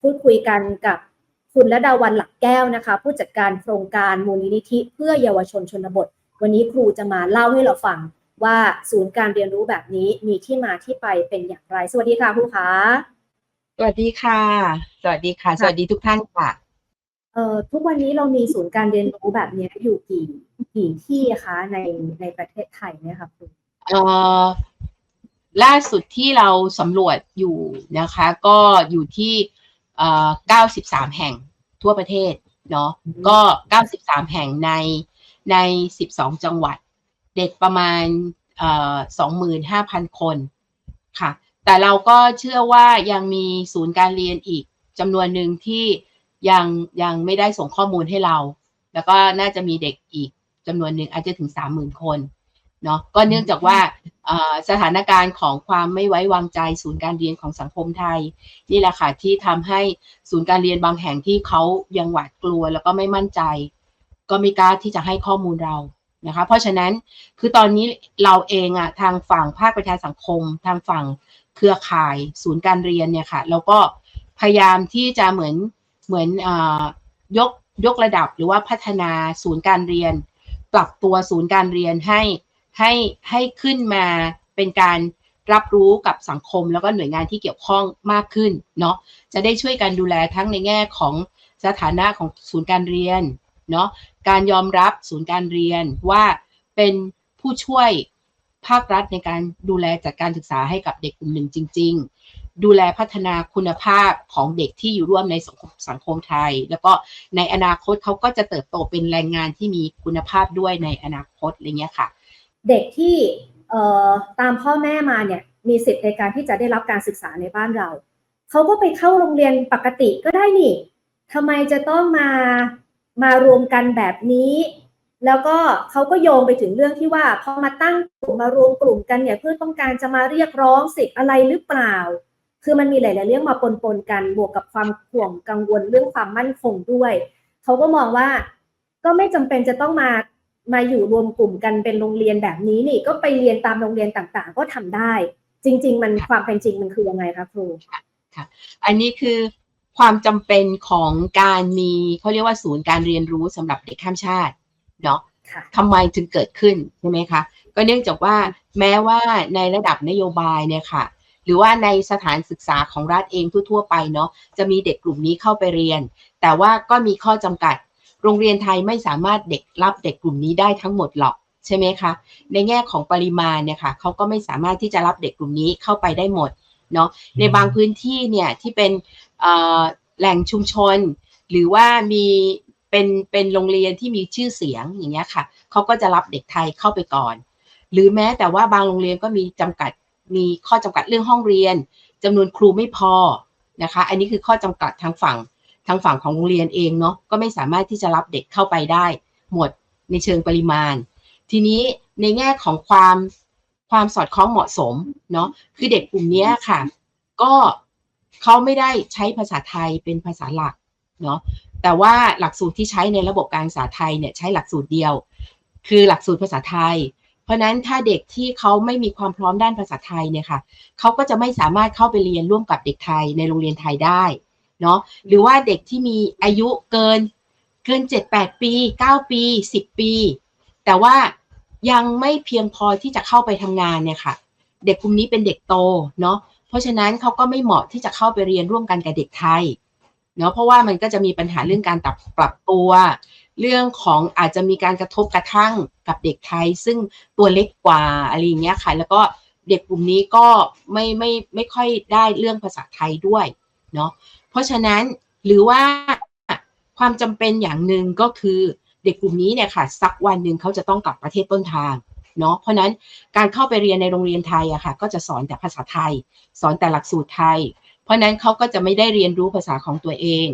พูดคุยกันกับคุณระดาวันหลักแก้วนะคะ ผู้จัดการโครงการมูลนิธิเพื่อเยาวชนชนบท วันนี้ครูจะมาเล่าให้เราฟังว่าศูนย์การเรียนรู้แบบนี้มีที่มาที่ไปเป็นอย่างไร สวัสดีค่ะครูคะสวัสดีค่ะ สวัสดีค่ะ สวัสดีทุกท่านค่ะเอ่อทุกวันนี้เรามีศูนย์การเรียนรู้แบบนี้อยู่กี่กี่ที่คะในในประเทศไทยเนี่ยค่ะครูเอ่อล่าสุดที่เราสำรวจอยู่นะคะ ก็อยู่ที่เอ่อ 93 แห่งทั่วประเทศเนาะก็ 93 แห่งในใน 12 จังหวัด เด็กประมาณเอ่อ25,000 คนค่ะ แต่เราก็เชื่อว่ายังมีศูนย์การเรียนอีกจำนวนหนึ่งที่ยังยังไม่ได้ส่งข้อมูลให้เรา แล้วก็น่าจะมีเด็กอีกจำนวนหนึ่งอาจจะถึง 30,000 คน เนาะก็เนื่องจากว่าสถานการณ์ของความไม่ไว้วางใจศูนย์การเรียนของสังคมไทย นี่แหละค่ะที่ทำให้ศูนย์การเรียนบางแห่งที่เขายังหวาดกลัวแล้วก็ไม่มั่นใจ ก็ไม่กล้าที่จะให้ข้อมูลเรานะคะเพราะฉะนั้นคือตอนนี้เราเองอะทางฝั่งภาคประชาสังคม ทางฝั่งเครือข่ายศูนย์การเรียนเนี่ยค่ะเราก็พยายามที่จะเหมือนเหมือนอยกยกระดับหรือว่าพัฒนาศูนย์การเรียน ปรับตัวศูนย์การเรียนให้ ให้ให้ขึ้นมาเป็นการรับรู้กับสังคมแล้วก็หน่วยงานที่เกี่ยวข้องมากขึ้นเนาะจะได้ช่วยกันดูแลทั้งในแง่ของสถานะของศูนย์การเรียนเนาะการยอมรับศูนย์การเรียนว่าเป็นผู้ช่วยภาครัฐในการดูแลจัดการศึกษาให้กับเด็กกลุ่มหนึ่งจริง ๆ ดูแลพัฒนาคุณภาพของเด็กที่อยู่ร่วมในสังคมสังคมไทย แล้วก็ในอนาคตเขาก็จะเติบโตเป็นแรงงานที่มีคุณภาพด้วยในอนาคตอะไรเงี้ยค่ะ เด็กที่ตามพ่อแม่มาเนี่ยมีสิทธิ์ในการที่จะได้รับการศึกษาในบ้านเรา เขาก็ไปเข้าโรงเรียนปกติก็ได้นี่ทำไมจะต้องมามารวมกันแบบนี้ แล้วก็เขาก็โยงไปถึงเรื่องที่ว่าพอมาตั้งกลุ่มมารวมกลุ่มกันเนี่ยเพื่อต้องการจะมาเรียกร้องสิทธิ์อะไรหรือเปล่า คือมันมีหลาย ๆ เรื่องมาปนๆกันบวกกับความห่วงกังวลเรื่องความมั่นคงด้วย เขาก็มองว่าก็ไม่จำเป็นจะต้องมา มาอยู่รวมกลุ่มกันเป็นโรงเรียนแบบนี้นี่ก็ไปเรียนตามโรงเรียนต่างๆ ก็ทำได้ จริง ๆ มันความเป็นจริงมันคือยังไงคะครูอันนี้คือความจำเป็นของการมีเขาเรียกว่าศูนย์การเรียนรู้สำหรับเด็กข้ามชาติเนาะค่ะทำไมถึงเกิดขึ้นใช่ไหมคะ ก็เนื่องจากว่าแม้ว่าในระดับนโยบายเนี่ยค่ะ หรือว่าในสถานศึกษาของรัฐเองทั่วๆไปเนาะจะมีเด็กกลุ่มนี้เข้าไปเรียน แต่ว่าก็มีข้อจำกัด โรงเรียนไทยไม่สามารถเด็กรับเด็กกลุ่มนี้ได้ทั้งหมดหรอกใช่ไหมคะ ในแง่ของปริมาณเนี่ยค่ะเขาก็ไม่สามารถที่จะรับเด็กกลุ่มนี้เข้าไปได้หมดเนาะในบางพื้นที่เนี่ยที่เป็นแหล่งชุมชน หรือว่ามีเป็นเป็นโรงเรียนที่มีชื่อเสียงอย่างเงี้ยค่ะเขาก็จะรับเด็กไทยเข้าไปก่อน หรือแม้แต่ว่าบางโรงเรียนก็มีจำกัดมีข้อจำกัดเรื่องห้องเรียนจำนวนครูไม่พอนะคะ อันนี้คือข้อจำกัดทางฝั่ง ทางฝั่งของโรงเรียนเองเนาะก็ไม่สามารถที่จะรับเด็กเข้าไปได้หมดในเชิงปริมาณ ทีนี้ในแง่ของความความสอดคล้องเหมาะสมเนาะคือเด็กกลุ่มนี้ค่ะ ก็เขาไม่ได้ใช้ภาษาไทยเป็นภาษาหลักเนาะแต่ว่าหลักสูตรที่ใช้ในระบบการศึกษาไทยเนี่ยใช้หลักสูตรเดียว คือหลักสูตรภาษาไทย เพราะฉะนั้นถ้าเด็กที่เขาไม่มีความพร้อมด้านภาษาไทยเนี่ยค่ะเขาก็จะไม่สามารถเข้าไปเรียนร่วมกับเด็กไทยในโรงเรียนไทยได้ เนาะหรือว่าเด็กที่มีอายุเกินเกินเจ็ดแปดปีเก้าปีสิบปี แต่ว่ายังไม่เพียงพอที่จะเข้าไปทำงานเนี่ยค่ะ เด็กกลุ่มนี้เป็นเด็กโตเนาะเพราะฉะนั้นเขาก็ไม่เหมาะที่จะเข้าไปเรียนร่วมกันกับเด็กไทยเนาะเพราะว่ามันก็จะมีปัญหาเรื่องการปรับปรับตัว เรื่องของอาจจะมีการกระทบกระทั่งกับเด็กไทย ซึ่งตัวเล็กกว่าอะไรอย่างเงี้ยค่ะแล้วก็เด็กกลุ่มนี้ก็ไม่ไม่ไม่ค่อยได้เรื่องภาษาไทยด้วยเนาะ เพราะฉะนั้นหรือว่าความจำเป็นอย่างหนึ่งก็คือเด็กกลุ่มนี้เนี่ยค่ะสักวันหนึ่งเขาจะต้องกลับประเทศต้นทางเนาะเพราะนั้นการเข้าไปเรียนในโรงเรียนไทยอะค่ะ ก็จะสอนแต่ภาษาไทย สอนแต่หลักสูตรไทย เพราะนั้นเขาก็จะไม่ได้เรียนรู้ภาษาของตัวเอง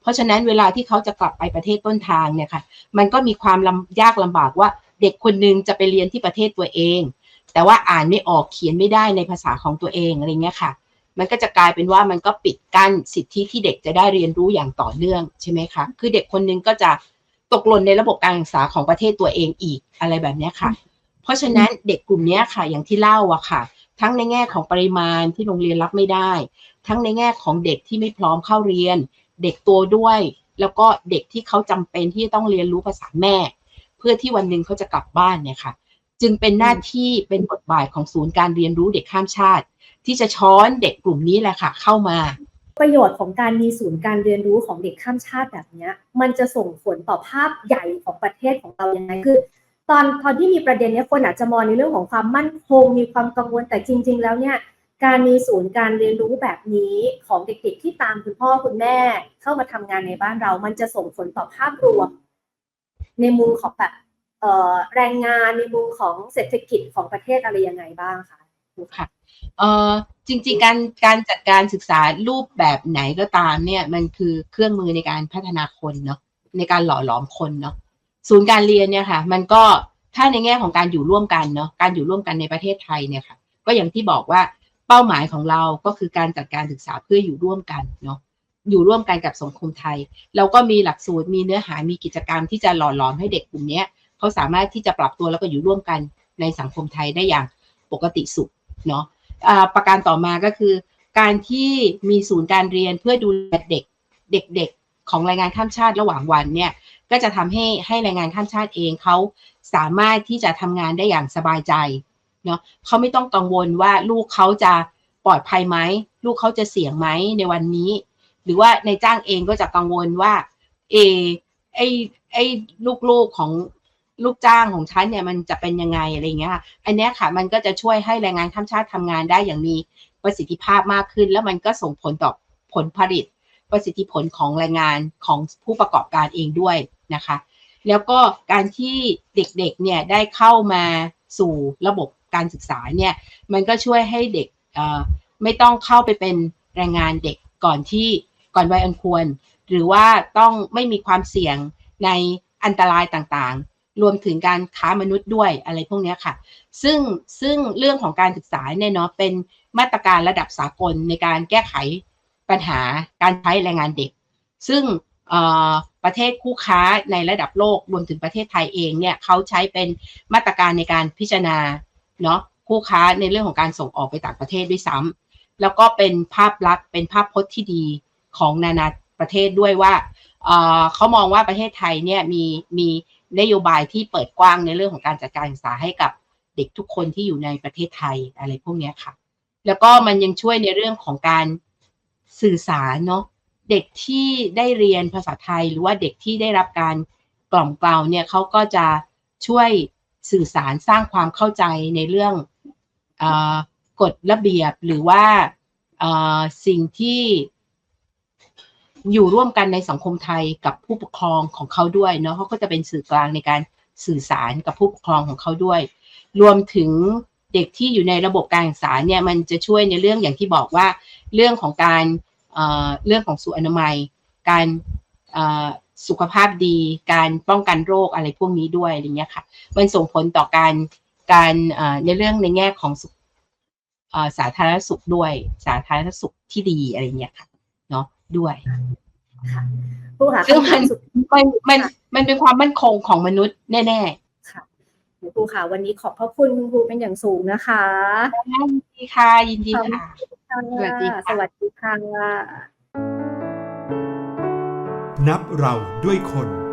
เพราะฉะนั้นเวลาที่เขาจะกลับไปประเทศต้นทางเนี่ยค่ะ มันก็มีความลำยากลำบากว่าเด็กคนหนึงจะไปเรียนที่ประเทศตัวเอง แต่ว่าอ่านไม่ออกเขียนไม่ได้ในภาษาของตัวเองอะไรเงี้ยค่ะ มันก็จะกลายเป็นว่ามันก็ปิดกั้นสิทธิที่เด็กจะได้เรียนรู้อย่างต่อเนื่องใช่ไหมคะ คือเด็กคนหนึงก็จะตกหล่นในระบบการศึกษาของประเทศตัวเองอีกอะไรแบบนี้ค่ะ เพราะฉะนั้นเด็กกลุ่มนี้ค่ะ อย่างที่เล่าอะค่ะ ทั้งในแง่ของปริมาณที่โรงเรียนรับไม่ได้ ทั้งในแง่ของเด็กที่ไม่พร้อมเข้าเรียน เด็กตัวด้วย แล้วก็เด็กที่เขาจำเป็นที่จะต้องเรียนรู้ภาษาแม่ เพื่อที่วันหนึ่งเขาจะกลับบ้านเนี่ยค่ะ จึงเป็นหน้าที่เป็นบทบาทของศูนย์การเรียนรู้เด็กข้ามชาติ ที่จะช้อนเด็กกลุ่มนี้แหละค่ะ เข้ามา ประโยชน์ของการมีศูนย์การเรียนรู้ของเด็กข้ามชาติแบบนี้มันจะส่งผลต่อภาพใหญ่ของประเทศของเรายังไงคือตอนตอนที่มีประเด็นเนี้ยคนอาจจะมองในเรื่องของความมั่นคง มีความกังวลแต่จริง ๆ แล้วเนี่ยการมีศูนย์การเรียนรู้แบบนี้ของเด็กๆ ที่ตามคุณพ่อคุณแม่ เข้ามาทำงานในบ้านเรา มันจะส่งผลต่อภาพรวม ในมุมของแบบแรงงานในมุมของเศรษฐกิจของประเทศอะไรยังไงบ้างคะ ค่ะเอ่อจริงๆการการจัดการศึกษารูปแบบไหนก็ตามเนี่ยมันคือเครื่องมือในการพัฒนาคนเนาะในการหล่อหลอมคนเนาะศูนย์การเรียนเนี่ยค่ะ มันก็ถ้าในแง่ของการอยู่ร่วมกันเนาะการอยู่ร่วมกันในประเทศไทยเนี่ยค่ะ ก็อย่างที่บอกว่าเป้าหมายของเราก็คือการจัดการศึกษาเพื่ออยู่ร่วมกันเนาะอยู่ร่วมกันกับสังคมไทย เราก็มีหลักสูตรมีเนื้อหามีกิจกรรมที่จะหล่อหลอมให้เด็กกลุ่มนี้เขาสามารถที่จะปรับตัวแล้วก็อยู่ร่วมกันในสังคมไทยได้อย่างปกติสุข เนาะประการต่อมาก็คือ การที่มีศูนย์การเรียนเพื่อดูแลเด็กเด็กๆของแรงงานข้ามชาติระหว่างวันเนี่ยก็จะทำให้ให้แรงงานข้ามชาติเองเขาสามารถที่จะทำงานได้อย่างสบายใจเนาะเขาไม่ต้องกังวลว่าลูกเขาจะปลอดภัยไหมลูกเขาจะเสี่ยงไหมในวันนี้ หรือว่าในจ้างเองก็จะกังวลว่าเอไอไอลูกๆของ ลูกจ้างของฉันเนี่ยมันจะเป็นยังไงอะไรเงี้ยค่ะอันนี้ค่ะมันก็จะช่วยให้แรงงานข้ามชาติทำงานได้อย่างมีประสิทธิภาพมากขึ้น แล้วมันก็ส่งผลต่อผลผลิต ประสิทธิผลของแรงงานของผู้ประกอบการเองด้วยนะคะ แล้วก็การที่เด็กๆเนี่ยได้เข้ามาสู่ระบบการศึกษาเนี่ยมันก็ช่วยให้เด็กไม่ต้องเข้าไปเป็นแรงงานเด็กก่อนที่ก่อนวัยอันควร หรือว่าต้องไม่มีความเสี่ยงในอันตรายต่าง รวมถึงการค้ามนุษย์ด้วยอะไรพวกนี้ค่ะ ซึ่งซึ่งเรื่องของการศึกษาเนี่ยเนาะเป็นมาตรการระดับสากลในการแก้ไขปัญหาการใช้แรงงานเด็ก ซึ่งประเทศคู่ค้าในระดับโลกรวมถึงประเทศไทยเองเนี่ยเขาใช้เป็นมาตรการในการพิจารณาเนาะคู่ค้าในเรื่องของการส่งออกไปต่างประเทศด้วยซ้ำแล้วก็เป็นภาพลักษณ์เป็นภาพพจน์ที่ดีของนานาประเทศด้วยว่าเขามองว่าประเทศไทยเนี่ยมีมี นโยบายที่เปิดกว้างในเรื่องของการจัดการศึกษาให้กับเด็กทุกคนที่อยู่ในประเทศไทยอะไรพวกนี้ค่ะ แล้วก็มันยังช่วยในเรื่องของการสื่อสารเนาะเด็กที่ได้เรียนภาษาไทย หรือว่าเด็กที่ได้รับการกล่อมกล่าวเนี่ยเขาก็จะช่วยสื่อสารสร้างความเข้าใจในเรื่องอกฎระเบียบหรือว่าสิ่งที่ อยู่ร่วมกันในสังคมไทยกับผู้ปกครองของเขาด้วยเนาะเขาก็จะเป็นสื่อกลางในการสื่อสารกับผู้ปกครองของเขาด้วย รวมถึงเด็กที่อยู่ในระบบการศึกษาเนี่ยมันจะช่วยในเรื่องอย่างที่บอกว่า เรื่องของการเเรื่องของสุขอนามัย การสุขภาพดี การป้องกันโรคอะไรพวกนี้ด้วยอะไรเงี้ยค่ะ มันส่งผลต่อการการในเรื่องในแง่ของสุขเอ่อสาธารณสุขด้วยสาธารณสุขที่ดีอะไรเงี้ยค่ะเนาะ ด้วยค่ะผู้ค่ะซึ่งมันคำถาสุดมันมันมันเป็นความมั่นคงของมนุษย์แน่ค่ะคุณครูค่ะ วันนี้ขอบพระคุณคุณครูเป็นอย่างสูงนะคะๆยินดีค่ะ ยินดีค่ะค่ะสวัสดีค่ะสวัสดีค่ะ นับเราด้วยคน